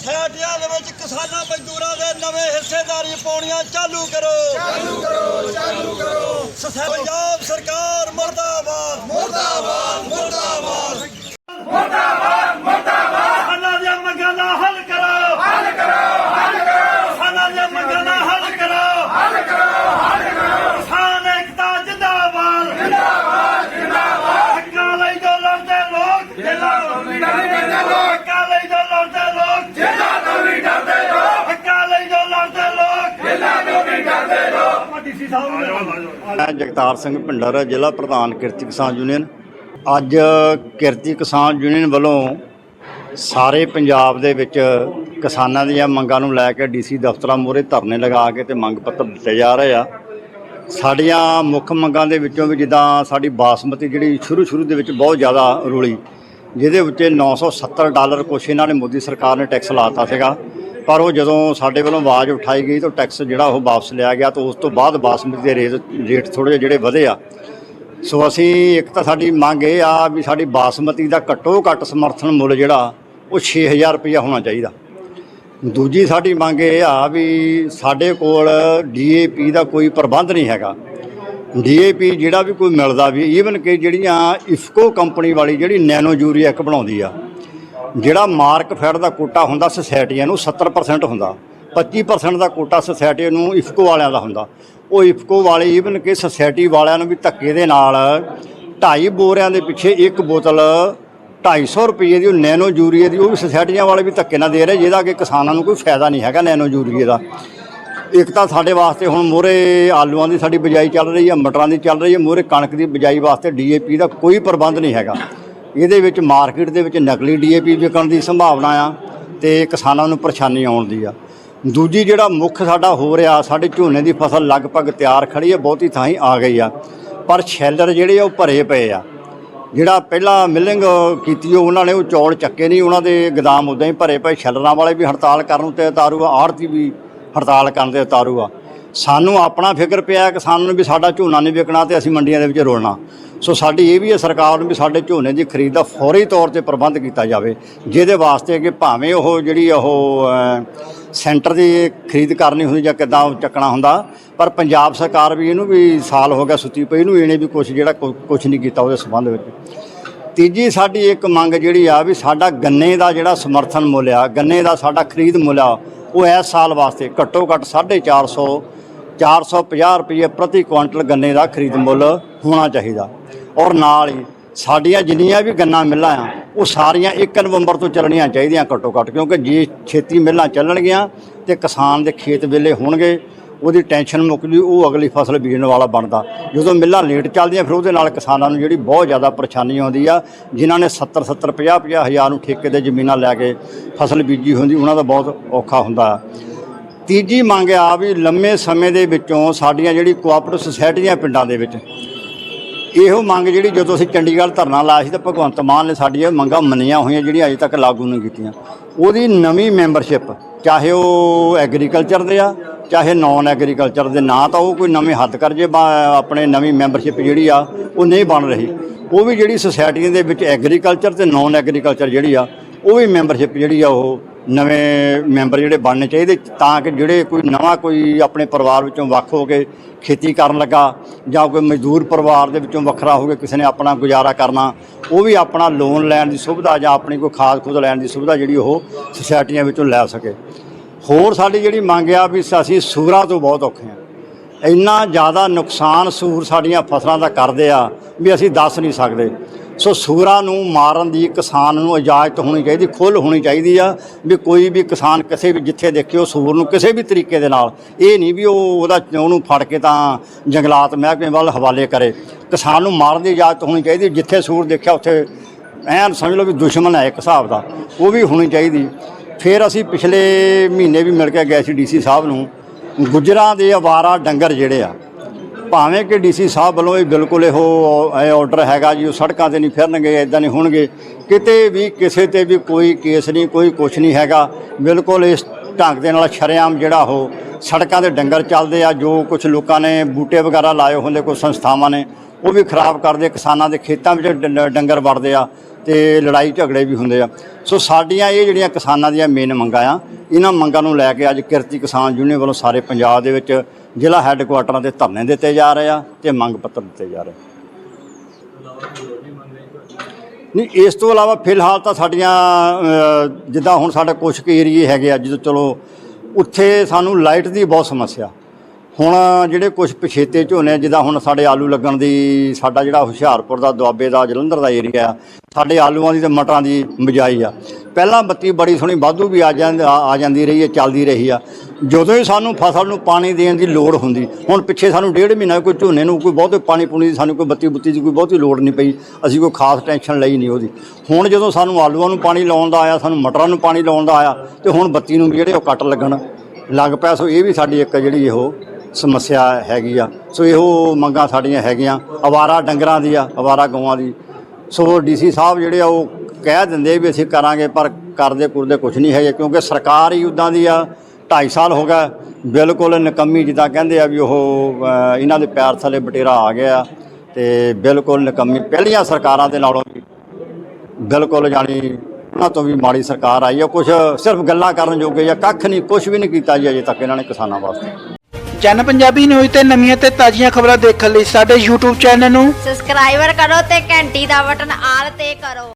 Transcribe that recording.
ਸੋਸਾਇਟੀਆਂ ਦੇ ਵਿੱਚ ਕਿਸਾਨਾਂ ਮਜ਼ਦੂਰਾਂ ਦੇ ਨਵੇਂ ਹਿੱਸੇਦਾਰੀ ਪਾਉਣੀਆਂ ਚਾਲੂ ਕਰੋ ਚਾਲੂ ਕਰੋ ਚਾਲੂ ਕਰੋ ਪੰਜਾਬ ਸਰਕਾਰ ਮਰਦਾਬਾਦ ਮੁਰਦਾਬਾਦ ਮੁਰਦਾਬਾਦ ਕਿਸਾਨਾਂ ਦੀਆਂ ਮੰਗਾਂ ਦਾ ਹੱਲ ਕਰੋ ਹੱਲ ਕਰੋ ਹੱਲ ਕਰੋ ਕਿਸਾਨਾਂ ਦੀਆਂ ਮੰਗਾਂ ਦਾ ਹੱਲ ਕਰੋ ਹੱਲ ਕਰੋ ਹੱਲ ਕਰੋ ਕਿਸਾਨ ਏਕਤਾ ਜਿੰਦਾਬਾਦ ਜਿੰਦਾਬਾਦ ਜਿੰਦਾਬਾਦ ਹੱਕਾਂ ਲਈ ਜੋ ਲੜਦੇ ਲੋਕ ਜਿੰਨਾ ਤੋਂ ਵੀ ਡਰਦੇ ਲੋਕ ਹੱਕਾਂ ਲਈ ਜੋ ਲੜਦੇ ਲੋਕ ਜਿੰਨਾ ਤੋਂ ਵੀ ਡਰਦੇ ਲੋਕ ਹੱਕਾਂ ਲਈ ਜੋ ਲੜਦੇ ਲੋਕ ਜਿੰਨਾ ਤੋਂ ਵੀ ਡਰਦੇ ਲੋਕ ਡੀਸੀ ਸਾਹਿਬ ਮੈਂ ਜਗਤਾਰ ਸਿੰਘ ਭਿੰਡਰ, ਜ਼ਿਲ੍ਹਾ ਪ੍ਰਧਾਨ ਕਿਰਤੀ ਕਿਸਾਨ ਯੂਨੀਅਨ। ਅੱਜ ਕਿਰਤੀ ਕਿਸਾਨ ਯੂਨੀਅਨ ਵੱਲੋਂ ਸਾਰੇ ਪੰਜਾਬ ਦੇ ਵਿੱਚ ਕਿਸਾਨਾਂ ਦੀਆਂ ਮੰਗਾਂ ਨੂੰ ਲੈ ਕੇ ਡੀਸੀ ਦਫ਼ਤਰਾਂ ਮੂਹਰੇ ਧਰਨੇ ਲਗਾ ਕੇ ਤੇ ਮੰਗ ਪੱਤਰ ਦਿੱਤੇ ਜਾ ਰਹੇ ਆ। ਸਾਡੀਆਂ ਮੁੱਖ ਮੰਗਾਂ ਦੇ ਵਿੱਚੋਂ ਵੀ ਜਿੱਦਾਂ ਸਾਡੀ ਬਾਸਮਤੀ ਜਿਹੜੀ ਸ਼ੁਰੂ ਸ਼ੁਰੂ ਦੇ ਵਿੱਚ ਬਹੁਤ ਜ਼ਿਆਦਾ ਰੁਲੀ, ਜਿਹਦੇ ਉੱਤੇ 970 ਡਾਲਰ ਕੁਛ ਇਹਨਾਂ ਨੇ ਮੋਦੀ ਸਰਕਾਰ ਨੇ ਟੈਕਸ ਲਾਤਾ ਸੀਗਾ। ਪਰ ਉਹ ਜਦੋਂ ਸਾਡੇ ਵੱਲੋਂ ਆਵਾਜ਼ ਉਠਾਈ ਗਈ ਤਾਂ ਟੈਕਸ ਜਿਹੜਾ ਉਹ ਵਾਪਸ ਲਿਆ ਗਿਆ ਤਾਂ ਉਸ ਤੋਂ ਬਾਅਦ ਬਾਸਮਤੀ ਦੇ ਰੇਟ ਰੇਟ ਥੋੜ੍ਹੇ ਜਿਹੇ ਜਿਹੜੇ ਵਧੇ ਆ। ਸੋ ਅਸੀਂ ਇੱਕ ਤਾਂ ਸਾਡੀ ਮੰਗ ਇਹ ਆ ਵੀ ਸਾਡੀ ਬਾਸਮਤੀ ਦਾ ਘੱਟੋ ਘੱਟ ਸਮਰਥਨ ਮੁੱਲ ਜਿਹੜਾ, ਉਹ 6000 ਰੁਪਇਆ ਹੋਣਾ ਚਾਹੀਦਾ। ਦੂਜੀ ਸਾਡੀ ਮੰਗ ਇਹ ਆ ਵੀ ਸਾਡੇ ਕੋਲ ਡੀਏਪੀ ਦਾ ਕੋਈ ਪ੍ਰਬੰਧ ਨਹੀਂ ਹੈਗਾ। ਡੀਏਪੀ ਜਿਹੜਾ ਵੀ ਕੋਈ ਮਿਲਦਾ ਵੀ ਈਵਨ ਕਿ ਜਿਹੜੀਆਂ ਇਫਕੋ ਕੰਪਨੀ ਵਾਲੀ ਜਿਹੜੀ ਨੈਨੋ ਯੂਰੀਆ ਇੱਕ ਬਣਾਉਂਦੀ ਆ ਜਿਹੜਾ ਮਾਰਕ ਫੈਡ ਦਾ ਕੋਟਾ ਹੁੰਦਾ ਸੁਸਾਇਟੀਆਂ ਨੂੰ 70% ਹੁੰਦਾ 25% ਦਾ ਕੋਟਾ ਸੁਸਾਇਟੀ ਨੂੰ ਇਫਕੋ ਵਾਲਿਆਂ ਦਾ ਹੁੰਦਾ। ਉਹ ਇਫਕੋ ਵਾਲੇ ਈਵਨ ਕਿ ਸੋਸਾਇਟੀ ਵਾਲਿਆਂ ਨੂੰ ਵੀ ਧੱਕੇ ਦੇ ਨਾਲ ਢਾਈ ਬੋਰਿਆਂ ਦੇ ਪਿੱਛੇ ਇੱਕ ਬੋਤਲ 250 ਰੁਪਏ ਦੀ ਉਹ ਨੈਨੋ ਯੂਰੀਏ ਦੀ, ਉਹ ਵੀ ਸੋਸਾਇਟੀਆਂ ਵਾਲੇ ਵੀ ਧੱਕੇ ਨਾਲ ਦੇ ਰਹੇ, ਜਿਹਦਾ ਕਿ ਕਿਸਾਨਾਂ ਨੂੰ ਕੋਈ ਫਾਇਦਾ ਨਹੀਂ ਹੈਗਾ ਨੈਨੋ ਯੂਰੀਏ ਦਾ। ਇੱਕ ਤਾਂ ਸਾਡੇ ਵਾਸਤੇ ਹੁਣ ਮੋਰੇ ਆਲੂਆਂ ਦੀ ਸਾਡੀ ਬਿਜਾਈ ਚੱਲ ਰਹੀ ਹੈ, ਮਟਰਾਂ ਦੀ ਚੱਲ ਰਹੀ ਹੈ, ਮੋਰੇ ਕਣਕ ਦੀ ਬਿਜਾਈ ਵਾਸਤੇ ਡੀਏਪੀ ਦਾ ਕੋਈ ਪ੍ਰਬੰਧ ਨਹੀਂ ਹੈਗਾ। ਇਹਦੇ ਵਿੱਚ ਮਾਰਕੀਟ ਦੇ ਵਿੱਚ ਨਕਲੀ ਡੀਏਪੀ ਵਿਕਣ ਦੀ ਸੰਭਾਵਨਾ ਆ ਤੇ ਕਿਸਾਨਾਂ ਨੂੰ ਪਰੇਸ਼ਾਨੀ ਆਉਣ ਦੀ ਆ। ਦੂਜੀ ਜਿਹੜਾ ਮੁੱਖ ਸਾਡਾ ਹੋ ਰਿਹਾ, ਸਾਡੇ ਝੋਨੇ ਦੀ ਫਸਲ ਲਗਭਗ ਤਿਆਰ ਖੜੀ ਹੈ ਬਹੁਤੀ ਥਾਂ ਹੀ ਆ ਗਈ ਆ। ਪਰ ਸ਼ੈਲਰ ਜਿਹੜੇ ਆ, ਉਹ ਭਰੇ ਪਏ ਆ। ਜਿਹੜਾ ਪਹਿਲਾਂ ਮਿਲਿੰਗ ਕੀਤੀ ਉਹ ਉਹਨਾਂ ਨੇ ਉਹ ਚੌਲ ਚੱਕੇ ਨਹੀਂ, ਉਹਨਾਂ ਦੇ ਗਦਾਮ ਉਦਾਂ ਹੀ ਭਰੇ ਪਏ। ਸ਼ੈਲਰਾਂ ਵਾਲੇ ਵੀ ਹੜਤਾਲ ਕਰਨ 'ਤੇ ਉਤਾਰੂ ਆ ਆੜਤੀ ਵੀ ਹੜਤਾਲ ਕਰਨ ਤੇ ਉਤਾਰੂ ਆ। ਸਾਨੂੰ ਆਪਣਾ ਫਿਕਰ ਪਿਆ ਕਿਸਾਨਾਂ ਨੂੰ ਵੀ ਸਾਡਾ ਝੋਨਾ ਨਹੀਂ ਵਿਕਣਾ ਤੇ ਅਸੀਂ ਮੰਡੀਆਂ ਦੇ ਵਿੱਚ ਰੋਲਣਾ। ਸੋ ਸਾਡੀ ਇਹ ਵੀ ਹੈ ਸਰਕਾਰ ਨੂੰ ਵੀ ਸਾਡੇ ਝੋਨੇ ਦੀ ਖਰੀਦ ਦਾ ਫੌਰੀ ਤੌਰ ਤੇ ਪ੍ਰਬੰਧ ਕੀਤਾ ਜਾਵੇ, ਜਿਹਦੇ ਵਾਸਤੇ ਕਿ ਭਾਵੇਂ ਉਹ ਜਿਹੜੀ ਉਹ ਸੈਂਟਰ ਦੀ ਖਰੀਦ ਕਰਨੀ ਹੁੰਦੀ ਜਾਂ ਕਿੱਦਾਂ ਚੱਕਣਾ ਹੁੰਦਾ, ਪਰ ਪੰਜਾਬ ਸਰਕਾਰ ਵੀ ਇਹਨੂੰ ਵੀ ਸਾਲ ਹੋ ਗਿਆ ਸੁੱਤੀ ਪਈ, ਇਹਨੂੰ ਇਹਨੇ ਵੀ ਕੁਝ ਜਿਹੜਾ ਕੁਝ ਨਹੀਂ ਕੀਤਾ ਉਹਦੇ ਸੰਬੰਧ ਵਿੱਚ। ਤੀਜੀ ਸਾਡੀ ਇੱਕ ਮੰਗ ਜਿਹੜੀ ਆ ਵੀ ਸਾਡਾ ਗੰਨੇ ਦਾ ਜਿਹੜਾ ਸਮਰਥਨ ਮੁੱਲ ਆ, ਗੰਨੇ ਦਾ ਸਾਡਾ ਖਰੀਦ ਮੁੱਲ ਆ, ਉਹ ਇਸ ਸਾਲ ਵਾਸਤੇ ਘੱਟੋ ਘੱਟ 450 450 ਰੁਪਏ ਪ੍ਰਤੀ ਕੁਇੰਟਲ ਗੰਨੇ ਦਾ ਖਰੀਦ ਮੁੱਲ ਹੋਣਾ ਚਾਹੀਦਾ। ਔਰ ਨਾਲ ਹੀ ਸਾਡੀਆਂ ਜਿੰਨੀਆਂ ਵੀ ਗੰਨਾ ਮਿੱਲਾਂ ਆ, ਉਹ ਸਾਰੀਆਂ 1 ਨਵੰਬਰ ਤੋਂ ਚੱਲਣੀਆਂ ਚਾਹੀਦੀਆਂ ਘੱਟੋ ਘੱਟ, ਕਿਉਂਕਿ ਜੇ ਛੇਤੀ ਮਿੱਲਾਂ ਚੱਲਣਗੀਆਂ ਤੇ ਕਿਸਾਨ ਦੇ ਖੇਤ ਵੇਲੇ ਹੋਣਗੇ, ਉਹਦੀ ਟੈਨਸ਼ਨ ਮੁੱਕ ਜੂ, ਉਹ ਅਗਲੀ ਫਸਲ ਬੀਜਣ ਵਾਲਾ ਬਣਦਾ। ਜਦੋਂ ਮਿੱਲਾਂ ਲੇਟ ਚੱਲਦੀਆਂ, ਫਿਰ ਉਹਦੇ ਨਾਲ ਕਿਸਾਨਾਂ ਨੂੰ ਜਿਹੜੀ ਬਹੁਤ ਜ਼ਿਆਦਾ ਪਰੇਸ਼ਾਨੀ ਆਉਂਦੀ ਆ, ਜਿਨ੍ਹਾਂ ਨੇ 70 70 50 50 ਹਜ਼ਾਰ ਨੂੰ ਠੇਕੇ ਦੇ ਜ਼ਮੀਨਾਂ ਲੈ ਕੇ ਫਸਲ ਬੀਜੀ ਹੁੰਦੀ, ਉਹਨਾਂ ਦਾ ਬਹੁਤ ਔਖਾ ਹੁੰਦਾ। ਆ ਤੀਜੀ ਮੰਗ ਆ ਵੀ ਲੰਮੇ ਸਮੇਂ ਦੇ ਵਿੱਚੋਂ ਸਾਡੀਆਂ ਜਿਹੜੀ ਕੋਆਪਰੇਟਿਵ ਸੁਸਾਇਟੀਆਂ ਪਿੰਡਾਂ ਦੇ ਵਿੱਚ, ਇਹੋ ਮੰਗ ਜਿਹੜੀ ਜਦੋਂ ਅਸੀਂ ਚੰਡੀਗੜ੍ਹ ਧਰਨਾ ਲਾਇਆ ਸੀ ਤਾਂ ਭਗਵੰਤ ਮਾਨ ਨੇ ਸਾਡੀਆਂ ਮੰਗਾਂ ਮੰਨੀਆਂ ਹੋਈਆਂ ਜਿਹੜੀਆਂ ਅਜੇ ਤੱਕ ਲਾਗੂ ਨਹੀਂ ਕੀਤੀਆਂ। ਉਹਦੀ ਨਵੀਂ ਮੈਂਬਰਸ਼ਿਪ ਚਾਹੇ ਉਹ ਐਗਰੀਕਲਚਰ ਦੇ ਆ, ਚਾਹੇ ਨਾਨ ਐਗਰੀਕਲਚਰ ਦੇ, ਨਾ ਤਾਂ ਉਹ ਕੋਈ ਨਵੇਂ ਹੱਦ ਕਰ ਜੇ ਆਪਣੇ ਨਵੀਂ ਮੈਂਬਰਸ਼ਿਪ ਜਿਹੜੀ ਆ, ਉਹ ਨਹੀਂ ਬਣ ਰਹੀ। ਉਹ ਵੀ ਜਿਹੜੀ ਸੁਸਾਇਟੀਆਂ ਦੇ ਵਿੱਚ ਐਗਰੀਕਲਚਰ ਤੇ ਨਾਨ ਐਗਰੀਕਲਚਰ ਜਿਹੜੀ ਆ, ਉਹ ਵੀ ਮੈਂਬਰਸ਼ਿਪ ਜਿਹੜੀ ਆ ਉਹ ਨਵੇਂ ਮੈਂਬਰ ਜਿਹੜੇ ਬਣਨੇ ਚਾਹੀਦੇ, ਤਾਂ ਕਿ ਜਿਹੜੇ ਕੋਈ ਨਵਾਂ ਕੋਈ ਆਪਣੇ ਪਰਿਵਾਰ ਵਿੱਚੋਂ ਵੱਖ ਹੋ ਕੇ ਖੇਤੀ ਕਰਨ ਲੱਗਾ, ਜਾਂ ਕੋਈ ਮਜ਼ਦੂਰ ਪਰਿਵਾਰ ਦੇ ਵਿੱਚੋਂ ਵੱਖਰਾ ਹੋ ਕੇ ਕਿਸੇ ਨੇ ਆਪਣਾ ਗੁਜ਼ਾਰਾ ਕਰਨਾ, ਉਹ ਵੀ ਆਪਣਾ ਲੋਨ ਲੈਣ ਦੀ ਸੁਵਿਧਾ ਜਾਂ ਆਪਣੀ ਕੋਈ ਖਾਦ ਖੁਦ ਲੈਣ ਦੀ ਸੁਵਿਧਾ ਜਿਹੜੀ ਉਹ ਸੁਸਾਇਟੀਆਂ ਵਿੱਚੋਂ ਲੈ ਸਕੇ। ਹੋਰ ਸਾਡੀ ਜਿਹੜੀ ਮੰਗ ਆ ਵੀ ਅਸੀਂ ਸੂਰਾਂ ਤੋਂ ਬਹੁਤ ਔਖੇ ਆ। ਇੰਨਾ ਜ਼ਿਆਦਾ ਨੁਕਸਾਨ ਸੂਰ ਸਾਡੀਆਂ ਫਸਲਾਂ ਦਾ ਕਰਦੇ ਆ, ਵੀ ਅਸੀਂ ਦੱਸ ਨਹੀਂ ਸਕਦੇ। ਸੋ ਸੂਰਾਂ ਨੂੰ ਮਾਰਨ ਦੀ ਕਿਸਾਨ ਨੂੰ ਇਜਾਜ਼ਤ ਹੋਣੀ ਚਾਹੀਦੀ, ਖੁੱਲ੍ਹ ਹੋਣੀ ਚਾਹੀਦੀ ਆ ਵੀ ਕੋਈ ਵੀ ਕਿਸਾਨ ਕਿਸੇ ਵੀ ਜਿੱਥੇ ਦੇਖਿਓ ਸੂਰ ਨੂੰ ਕਿਸੇ ਵੀ ਤਰੀਕੇ ਦੇ ਨਾਲ, ਇਹ ਨਹੀਂ ਵੀ ਉਹ ਉਹਦਾ ਉਹਨੂੰ ਫੜ ਕੇ ਤਾਂ ਜੰਗਲਾਤ ਮਹਿਕਮੇ ਵੱਲ ਹਵਾਲੇ ਕਰੇ। ਕਿਸਾਨ ਨੂੰ ਮਾਰਨ ਦੀ ਇਜਾਜ਼ਤ ਹੋਣੀ ਚਾਹੀਦੀ, ਜਿੱਥੇ ਸੂਰ ਦੇਖਿਆ ਉੱਥੇ ਐਨ ਸਮਝ ਲਓ ਵੀ ਦੁਸ਼ਮਣ ਹੈ ਇੱਕ ਹਿਸਾਬ ਦਾ, ਉਹ ਵੀ ਹੋਣੀ ਚਾਹੀਦੀ। ਫਿਰ ਅਸੀਂ ਪਿਛਲੇ ਮਹੀਨੇ ਵੀ ਮਿਲ ਕੇ ਗਏ ਸੀ ਡੀਸੀ ਸਾਹਿਬ ਨੂੰ, ਗੁਜਰਾਂ ਦੇ ਆਵਾਰਾ ਡੰਗਰ ਜਿਹੜੇ ਆ ਭਾਵੇਂ ਕਿ ਡੀਸੀ ਸਾਹਿਬ ਵੱਲੋਂ ਇਹ ਬਿਲਕੁਲ ਇਹੋ, ਇਹ ਆਰਡਰ ਹੈਗਾ ਜੀ, ਉਹ ਸੜਕਾਂ ਤੇ ਨਹੀਂ ਫਿਰਨਗੇ ਇਦਾਂ ਨਹੀਂ ਹੋਣਗੇ। ਕਿਤੇ ਵੀ, ਕਿਸੇ ਤੇ ਵੀ ਕੋਈ ਕੇਸ ਨਹੀਂ, ਕੋਈ ਕੁਛ ਨਹੀਂ ਹੈਗਾ। ਬਿਲਕੁਲ ਇਸ ਢੰਗ ਦੇ ਨਾਲ ਸ਼ਰੇਆਮ ਜਿਹੜਾ ਉਹ ਸੜਕਾਂ ਦੇ ਡੰਗਰ ਚੱਲਦੇ ਆ, ਜੋ ਕੁਝ ਲੋਕਾਂ ਨੇ ਬੂਟੇ ਵਗੈਰਾ ਲਾਏ ਹੁੰਦੇ ਕੋਈ ਸੰਸਥਾਵਾਂ ਨੇ, ਉਹ ਵੀ ਖਰਾਬ ਕਰਦੇ, ਕਿਸਾਨਾਂ ਦੇ ਖੇਤਾਂ ਵਿੱਚ ਡੰ- ਡੰਗਰ ਵੜਦੇ ਆ ਤੇ ਲੜਾਈ ਝਗੜੇ ਵੀ ਹੁੰਦੇ ਆ। ਸੋ ਸਾਡੀਆਂ ਇਹ ਜਿਹੜੀਆਂ ਕਿਸਾਨਾਂ ਦੀਆਂ ਮੇਨ ਮੰਗਾਂ ਆ, ਇਹਨਾਂ ਮੰਗਾਂ ਨੂੰ ਲੈ ਕੇ ਅੱਜ ਕਿਰਤੀ ਕਿਸਾਨ ਯੂਨੀਅਨ ਵੱਲੋਂ ਸਾਰੇ ਪੰਜਾਬ ਦੇ ਵਿੱਚ ਜ਼ਿਲ੍ਹਾ ਹੈੱਡਕੁਆਟਰਾਂ ਤੇ ਧਰਨੇ ਦਿੱਤੇ ਜਾ ਰਹੇ ਆ ਤੇ ਮੰਗ ਪੱਤਰ ਦਿੱਤੇ ਜਾ ਰਹੇ ਨਹੀਂ, ਇਸ ਤੋਂ ਇਲਾਵਾ ਫਿਲਹਾਲ ਤਾਂ ਸਾਡੀਆਂ ਜਿੱਦਾਂ ਹੁਣ ਸਾਡੇ ਕੁਝ ਕੁ ਏਰੀਏ ਹੈਗੇ ਆ, ਜਦੋਂ ਚਲੋ, ਉੱਥੇ ਸਾਨੂੰ ਲਾਈਟ ਦੀ ਬਹੁਤ ਸਮੱਸਿਆ। ਹੁਣ ਜਿਹੜੇ ਕੁਝ ਪਛੇਤੇ ਝੋਨੇ ਜਿੱਦਾਂ ਹੁਣ ਸਾਡੇ ਆਲੂ ਲੱਗਣ ਦੀ, ਸਾਡਾ ਜਿਹੜਾ ਹੁਸ਼ਿਆਰਪੁਰ ਦਾ, ਦੁਆਬੇ ਦਾ, ਜਲੰਧਰ ਦਾ ਏਰੀਆ ਆ, ਸਾਡੇ ਆਲੂਆਂ ਦੀ ਤੇ ਮਟਰਾਂ ਦੀ ਬਿਜਾਈ ਆ। ਪਹਿਲਾਂ ਬੱਤੀ ਬੜੀ ਸੋਹਣੀ, ਵਾਧੂ ਵੀ ਆ ਜਾਂਦੀ ਆ ਜਾਂਦੀ ਰਹੀ ਹੈ, ਚੱਲਦੀ ਰਹੀ ਆ। ਜਦੋਂ ਹੀ ਸਾਨੂੰ ਫਸਲ ਨੂੰ ਪਾਣੀ ਦੇਣ ਦੀ ਲੋੜ ਹੁੰਦੀ, ਹੁਣ ਪਿੱਛੇ ਸਾਨੂੰ ਡੇਢ ਮਹੀਨਾ ਕੋਈ ਝੋਨੇ ਨੂੰ ਕੋਈ ਬਹੁਤੇ ਪਾਣੀ ਪੂਣੀ ਦੀ ਸਾਨੂੰ ਕੋਈ ਬੱਤੀ ਬੁੱਤੀ ਦੀ ਕੋਈ ਬਹੁਤੀ ਲੋੜ ਨਹੀਂ ਪਈ, ਅਸੀਂ ਕੋਈ ਖਾਸ ਟੈਨਸ਼ਨ ਲਈ ਨਹੀਂ ਉਹਦੀ। ਹੁਣ ਜਦੋਂ ਸਾਨੂੰ ਆਲੂਆਂ ਨੂੰ ਪਾਣੀ ਲਾਉਣ ਦਾ ਆਇਆ, ਸਾਨੂੰ ਮਟਰਾਂ ਨੂੰ ਪਾਣੀ ਲਾਉਣ ਦਾ ਆਇਆ, ਤੇ ਹੁਣ ਬੱਤੀ ਨੂੰ ਵੀ ਜਿਹੜੇ ਉਹ ਕੱਟ ਲੱਗਣ, ਲੱਗ ਪਿਆ। ਸੋ ਇਹ ਵੀ ਸਾਡੀ ਇੱਕ ਜਿਹੜੀ ਇਹੋ ਸਮੱਸਿਆ ਹੈਗੀ ਆ। ਸੋ ਇਹੋ ਮੰਗਾਂ ਸਾਡੀਆਂ ਹੈਗੀਆਂ। ਅਵਾਰਾ ਡੰਗਰਾਂ ਦੀ ਆ, ਅਵਾਰਾ ਗਊਆਂ ਦੀ। ਸੋ ਡੀਸੀ ਸਾਹਿਬ ਜਿਹੜੇ ਆ, ਉਹ ਕਹਿ ਦਿੰਦੇ ਵੀ ਅਸੀਂ ਕਰਾਂਗੇ ਪਰ ਕਰਦੇ ਕੁਰਦੇ ਕੁਝ ਨਹੀਂ ਹੈਗੇ ਕਿਉਂਕਿ ਸਰਕਾਰ ਹੀ ਉਦਾਂ ਦੀ ਆ 2.5 ਸਾਲ ਹੋ ਗਏ ਬਿਲਕੁਲ ਨਕੰਮੀ ਜਿੱਦਾਂ ਕਹਿੰਦੇ ਆ ਵੀ ਉਹ ਇਹਨਾਂ ਦੇ ਪੈਰ ਥੱਲੇ ਬਟੇਰਾ ਆ ਗਿਆ ਤੇ ਬਿਲਕੁਲ ਨਕੰਮੀ। ਪਹਿਲੀਆਂ ਸਰਕਾਰਾਂ ਦੇ ਨਾਲੋਂ ਵੀ ਬਿਲਕੁਲ ਜਾਣੀ ਉਹਨਾਂ ਤੋਂ ਵੀ ਮਾੜੀ ਸਰਕਾਰ ਆਈ ਆ ਕੁਝ ਸਿਰਫ ਗੱਲਾਂ ਕਰਨ ਜੋਗੇ ਜਾਂ ਕੱਖ ਨਹੀਂ ਕੁਝ ਵੀ ਨਹੀਂ ਕੀਤਾ ਜੀ ਅਜੇ ਤੱਕ ਇਹਨਾਂ ਨੇ ਕਿਸਾਨਾਂ ਵਾਸਤੇ। ਜਨ ਪੰਜਾਬੀ ਨਿਊਜ਼ ਤੇ ਨਵੀਆਂ ਤੇ ਤਾਜ਼ੀਆਂ ਖਬਰਾਂ ਦੇਖਣ ਲਈ ਸਾਡੇ YouTube ਚੈਨਲ ਨੂੰ ਸਬਸਕ੍ਰਾਈਬਰ ਕਰੋ ਤੇ ਘੰਟੀ ਦਾ ਬਟਨ ਆਲ ਤੇ ਕਰੋ।